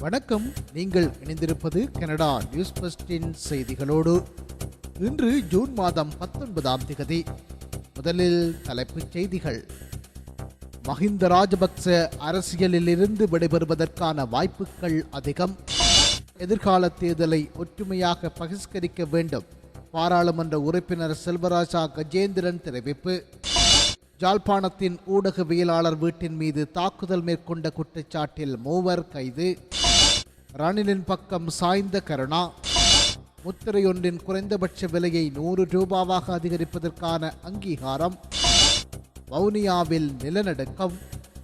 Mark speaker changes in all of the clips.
Speaker 1: வணக்கம். நீங்கள் இணைந்திருப்பது கனடா நியூஸ் பஸ்டின் செய்திகளோடு. இன்று ஜூன் மாதம் பத்தொன்பதாம் திகதி. முதலில் தலைப்புச் செய்திகள். மஹிந்த ராஜபக்ச அரசியலில் இருந்து விடைபெறுவதற்கான வாய்ப்புகள் அதிகம். எதிர்கால தேர்தலை ஒற்றுமையாக பகிஷ்கரிக்க வேண்டும். பாராளுமன்ற உறுப்பினர் செல்வராஜா கஜேந்திரன் தெரிவிப்பு. ஜாழ்ப்பாணத்தின் ஊடகவியலாளர் வீட்டின் மீது தாக்குதல் மேற்கொண்ட குற்றச்சாட்டில் மூவர் கைது. ரணிலின் பக்கம் சாய்ந்த கருணா. முத்திரையொன்றின் குறைந்தபட்ச விலையை நூறு ரூபாவாக அதிகரிப்பதற்கான அங்கீகாரம். வவுனியாவில் நிலநடுக்கம்.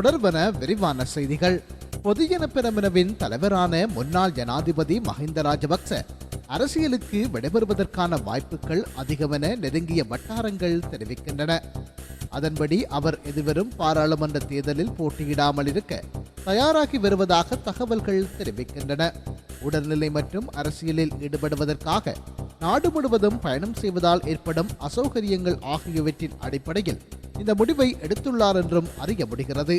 Speaker 1: தொடர்பன விரிவான செய்திகள். பொதுஜன பெரமுனவின் தலைவரான முன்னாள் ஜனாதிபதி மஹிந்த ராஜபக்ச அரசியலுக்கு விடைபெறுவதற்கான வாய்ப்புகள் அதிகமென நெருங்கிய வட்டாரங்கள் தெரிவிக்கின்றன. அதன்படி அவர் எதிர்வரும் பாராளுமன்ற தேர்தலில் போட்டியிடாமல் இருக்க தயாராகி வருவதாக தகவல்கள் தெரிவிக்கின்றன. உடல்நிலை மற்றும் அரசியலில் ஈடுபடுவதற்காக நாடு முழுவதும் பயணம் செய்வதால் ஏற்படும் அசௌகரியங்கள் ஆகியவற்றின் அடிப்படையில் இந்த முடிவை எடுத்துள்ளார் என்றும் அறிய முடிகிறது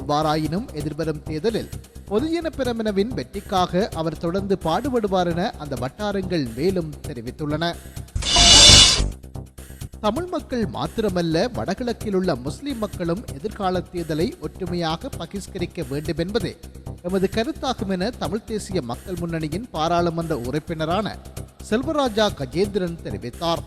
Speaker 1: எவ்வாறாயினும் எதிர்வரும் தேர்தலில் பொதுஜன பிரமணவின் வெற்றிக்காக அவர் தொடர்ந்து பாடுபடுவார் என அந்த வட்டாரங்கள் மேலும் தெரிவித்துள்ளன. தமிழ் மக்கள் மாத்திரமல்ல வடகிழக்கில் உள்ள முஸ்லிம் மக்களும் எதிர்கால தேர்தலை ஒற்றுமையாக பகிஷ்கரிக்க வேண்டும் என்பதே எமது கருத்தாகும் என தமிழ் தேசிய மக்கள் முன்னணியின் பாராளுமன்ற உறுப்பினரான செல்வராஜா கஜேந்திரன் தெரிவித்தார்.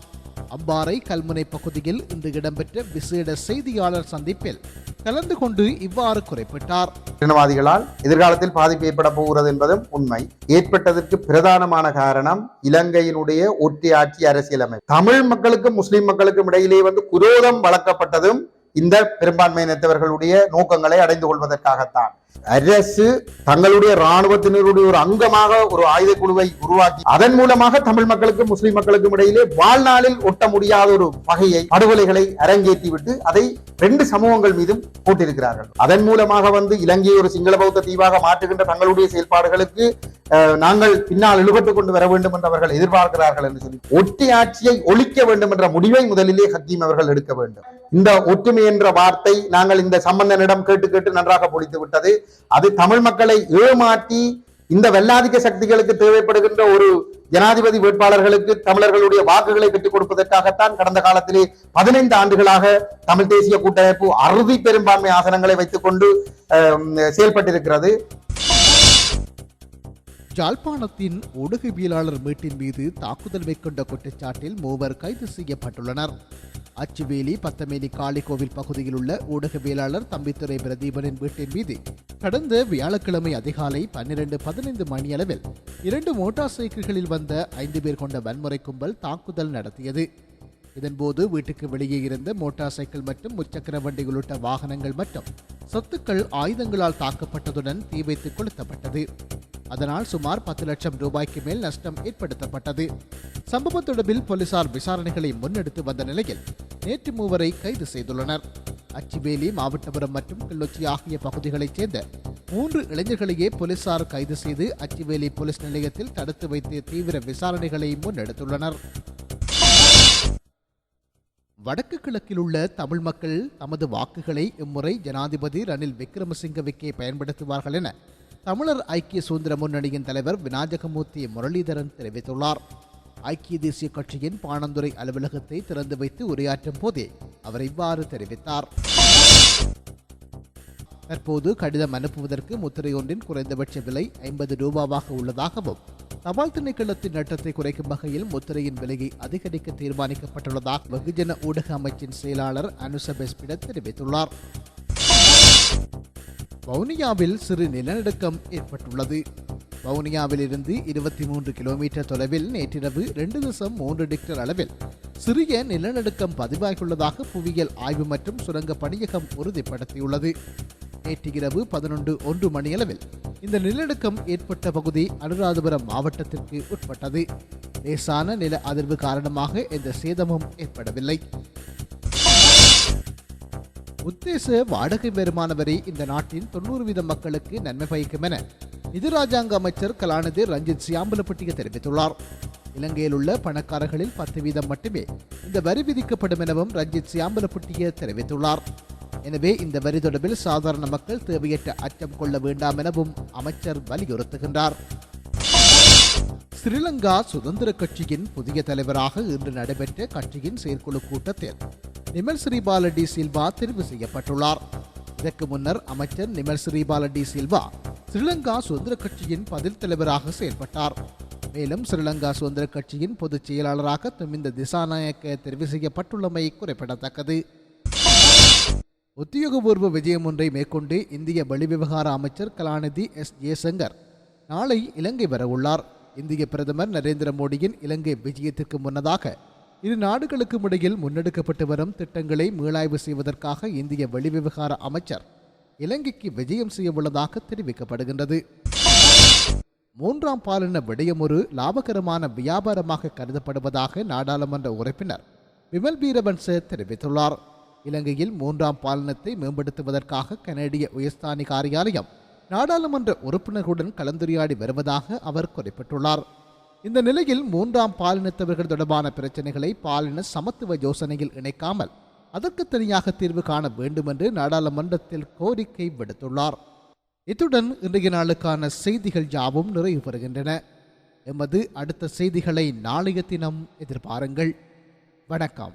Speaker 1: அம்பாறை கல்முனை பகுதியில் இன்று இடம்பெற்ற விசேட செய்தியாளர் சந்திப்பில் கலந்து கொண்டு இவ்வாறு குறிப்பிட்டார்.
Speaker 2: இனவாதிகளால் எதிர்காலத்தில் பாதிப்பு ஏற்பட போகிறது என்பதும் உண்மை. ஏற்பட்டதற்கு பிரதானமான காரணம் இலங்கையினுடைய ஒற்றையாட்சி அரசியலமைப்பு. தமிழ் மக்களுக்கும் முஸ்லிம் மக்களுக்கும் இடையிலே வந்து குரோதம் வளர்க்கப்பட்டதும் இந்த பெரும்பான்மையினத்தவர்களுடைய நோக்கங்களை அடைந்து கொள்வதற்காகத்தான். அரசு தங்களுடைய இராணுவத்தினருடைய ஒரு அங்கமாக ஒரு ஆயுத குழுவை உருவாக்கி அதன் மூலமாக தமிழ் மக்களுக்கும் முஸ்லிம் மக்களுக்கும் இடையிலே வாழ்நாளில் ஒட்ட முடியாத ஒரு வகையை படுகொலைகளை அரங்கேற்றிவிட்டு அதை ரெண்டு சமூகங்கள் மீதும் போட்டிருக்கிறார்கள். அதன் மூலமாக வந்து இலங்கையை ஒரு சிங்கள பௌத்த தீவாக மாற்றுகின்ற தங்களுடைய செயல்பாடுகளுக்கு அஹ், நாங்கள் பின்னால் இழுபட்டுக் கொண்டு வர வேண்டும் என்று அவர்கள் எதிர்பார்க்கிறார்கள் என்று சொல்லி ஒட்டி ஆட்சியை ஒழிக்க வேண்டும் என்ற முடிவை முதலிலே ஹக்கீம் அவர்கள் எடுக்க வேண்டும். இந்த ஒற்றுமை என்ற வார்த்தை நாங்கள் இந்த சம்பந்தனிடம் கேட்டு கேட்டு நன்றாக பொழித்து விட்டது. அது தமிழ் மக்களை ஏமாற்றி இந்த வெள்ளாதிக்க சக்திகளுக்கு தேவைப்படுகின்ற ஒரு ஜனாதிபதி வேட்பாளர்களுக்கு தமிழர்களுடைய வாக்குகளை பெற்றுக் கொடுப்பதற்காகத்தான் கடந்த காலத்திலே பதினைந்து ஆண்டுகளாக தமிழ் தேசிய கூட்டமைப்பு அறுதி பெரும்பான்மை ஆசனங்களை வைத்துக் கொண்டு அஹ், செயல்பட்டிருக்கிறது.
Speaker 1: ஜாழ்ப்பாணத்தின் ஊடகவியலாளர் வீட்டின் மீது தாக்குதல் மேற்கொண்ட குற்றச்சாட்டில் மூவர் கைது செய்யப்பட்டுள்ளனர். அச்சுவேலி பத்தமேனி காளிகோவில் பகுதியில் உள்ள ஊடகவியலாளர் தம்பித்துறை பிரதீபனின் வீட்டின் மீது கடந்த வியாழக்கிழமை அதிகாலை பன்னிரண்டு பதினைந்து மணியளவில் இரண்டு மோட்டார் சைக்கிள்களில் வந்த ஐந்து பேர் கொண்ட வன்முறை கும்பல் தாக்குதல் நடத்தியது. இதன்போது வீட்டுக்கு வெளியே இருந்த மோட்டார் சைக்கிள் மற்றும் முச்சக்கர வண்டி உள்ளிட்ட வாகனங்கள் மற்றும் சொத்துக்கள் ஆயுதங்களால் தாக்கப்பட்டதுடன் தீ வைத்து கொளுத்தப்பட்டது. அதனால் சுமார் பத்து லட்சம் ரூபாய்க்கு மேல் நஷ்டம் ஏற்படுத்தப்பட்டது. சம்பவ தொடர்பில் போலீசார் விசாரணைகளை முன்னெடுத்து வந்த நிலையில் நேற்று மூவரை கைது செய்துள்ளனர். அச்சிவேலி மாவட்டபுரம் மற்றும் கிள்ளொச்சி ஆகிய பகுதிகளைச் சேர்ந்த மூன்று இளைஞர்களையே போலீசார் கைது செய்து அச்சிவேலி போலீஸ் நிலையத்தில் தடுத்து வைத்து தீவிர விசாரணைகளை முன்னெடுத்துள்ளனர். வடக்கு கிழக்கில் உள்ள தமிழ் மக்கள் தமது வாக்குகளை இம்முறை ஜனாதிபதி ரணில் விக்ரமசிங்கவுக்கே பயன்படுத்துவார்கள் என தமிழர் ஐக்கிய சுதந்திர முன்னணியின் தலைவர் விநாயகமூர்த்தி முரளிதரன் தெரிவித்துள்ளார். ஐக்கிய தேசிய கட்சியின் பாணந்துறை அலுவலகத்தை திறந்து வைத்து உரையாற்றும் போதே அவர் இவ்வாறு தெரிவித்தார். தற்போது கடிதம் அனுப்புவதற்கு முத்திரை ஒன்றின் குறைந்தபட்ச விலை ஐம்பது ரூபாவாக உள்ளதாகவும் தபால் திணைக்களத்தின் நட்டத்தை குறைக்கும் வகையில் முத்திரையின் விலையை அதிகரிக்க தீர்மானிக்கப்பட்டுள்ளதாக வெகுஜன ஊடக அமைச்சின் செயலாளர் அனுசபெஸ்பிட தெரிவித்துள்ளார். வவுனியாவில் சிறு நிலநடுக்கம் ஏற்பட்டுள்ளது. வவுனியாவில் இருந்து இருபத்தி மூன்று கிலோமீட்டர் தொலைவில் நேற்றிரவு ரெண்டு தசம் மூன்று டிக்டர் அளவில் சிறிய நிலநடுக்கம் பதிவாகியுள்ளதாக புவியியல் ஆய்வு மற்றும் சுரங்க பணியகம் உறுதிப்படுத்தியுள்ளது. நேற்று இரவு பதினொன்று ஒன்று மணியளவில் இந்த நிலநடுக்கம் ஏற்பட்ட பகுதி அனுராதபுரம் மாவட்டத்திற்கு உட்பட்டது. லேசான நில அதிர்வு காரணமாக எந்த சேதமும் ஏற்படவில்லை. உத்தேச வாடகை வருமான வரி இந்த நாட்டின் தொண்ணூறு வீத மக்களுக்கு நன்மை பயக்கும் என நிதி ராஜாங்க அமைச்சர் கலாநிதி ரஞ்சித் சியாம்பலப்பட்டிய தெரிவித்துள்ளார். இலங்கையில் உள்ள பணக்காரர்களில் பத்து வீதம் மட்டுமே இந்த வரி விதிக்கப்படும் எனவும் ரஞ்சித் சியாம்பலப்பட்டிய தெரிவித்துள்ளார். எனவே இந்த வரி தொடர்பில் சாதாரண மக்கள் தேவையற்ற அச்சம் கொள்ள வேண்டாம் எனவும் அமைச்சர் வலியுறுத்துகின்றார். ஸ்ரீலங்கா சுதந்திர கட்சியின் புதிய தலைவராக இன்று நடைபெற்ற கட்சியின் செயற்குழு கூட்டத்தில் நிமல் ஸ்ரீபால டி சில்வா தெரிவு செய்யப்பட்டுள்ளார். இதற்கு முன்னர் அமைச்சர் நிமல் ஸ்ரீபால டி சில்வா ஸ்ரீலங்கா சுதந்திர கட்சியின் பதில் தலைவராக செயல்பட்டார். மேலும் ஸ்ரீலங்கா சுதந்திர கட்சியின் பொதுச் செயலாளராக துமிந்த திசாநாயக்க தெரிவு செய்யப்பட்டுள்ளமை குறிப்பிடத்தக்கது. உத்தியோகபூர்வ விஜயம் ஒன்றை மேற்கொண்டு இந்திய வெளிவிவகார அமைச்சர் கலாநிதி எஸ். ஜெயசங்கர் நாளை இலங்கை வரவுள்ளார் இந்திய பிரதமர் நரேந்திர மோடியின் இலங்கை விஜயத்திற்கு முன்னதாக இரு நாடுகளுக்கும் இடையில் முன்னெடுக்கப்பட்டு வரும் திட்டங்களை மீளாய்வு செய்வதற்காக இந்திய வெளிவிவகார அமைச்சர் இலங்கைக்கு விஜயம் செய்ய உள்ளதாக தெரிவிக்கப்படுகின்றது. மூன்றாம் பாலின விடயம் ஒரு லாபகரமான வியாபாரமாக கருதப்படுவதாக நாடாளுமன்ற உறுப்பினர் விமல் வீரவன்ச தெரிவித்துள்ளார். இலங்கையில் மூன்றாம் பாலினத்தை மேம்படுத்துவதற்காக கனேடிய உயர்ஸ்தானி காரியாலயம் நாடாளுமன்ற உறுப்பினர்களுடன் கலந்துரையாடி வருவதாக அவர் குறிப்பிட்டுள்ளார். இந்த நிலையில் மூன்றாம் பாலினத்தவர்கள் தொடர்பான பிரச்சனைகளை பாலின சமத்துவ யோசனையில் இணைக்காமல் அதற்கு தனியாக தீர்வு காண வேண்டுமென்று நாடாளுமன்றத்தில் கோரிக்கை விடுத்துள்ளார். இத்துடன் இன்றைய நாளுக்கான செய்திகள் யாவும் நிறைவு பெறுகின்றன. எமது அடுத்த செய்திகளை நாளைய தினம் எதிர்பாருங்கள். வணக்கம்.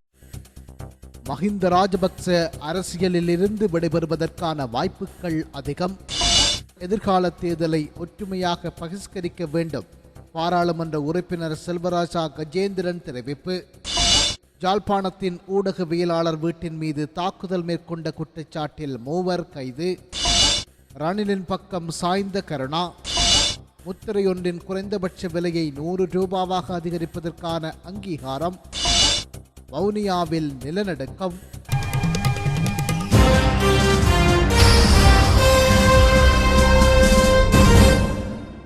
Speaker 1: மஹிந்த ராஜபக்ச அரசியலிலிருந்து விடைபெறுவதற்கான வாய்ப்புகள் அதிகம். எதிர்கால தேர்தலை ஒற்றுமையாக பகிஷ்கரிக்க வேண்டும். பாராளுமன்ற உறுப்பினர் செல்வராஜா கஜேந்திரன் தெரிவிப்பு. ஜாழ்ப்பாணத்தின் ஊடகவியலாளர் வீட்டின் மீது தாக்குதல் மேற்கொண்ட குற்றச்சாட்டில் மூவர் கைது. ரணிலின் பக்கம் சாய்ந்த கருணா. முத்திரையொன்றின் குறைந்தபட்ச விலையை நூறு ரூபாவாக அதிகரிப்பதற்கான அங்கீகாரம். வவுனியாவில் நிலநடுக்கம்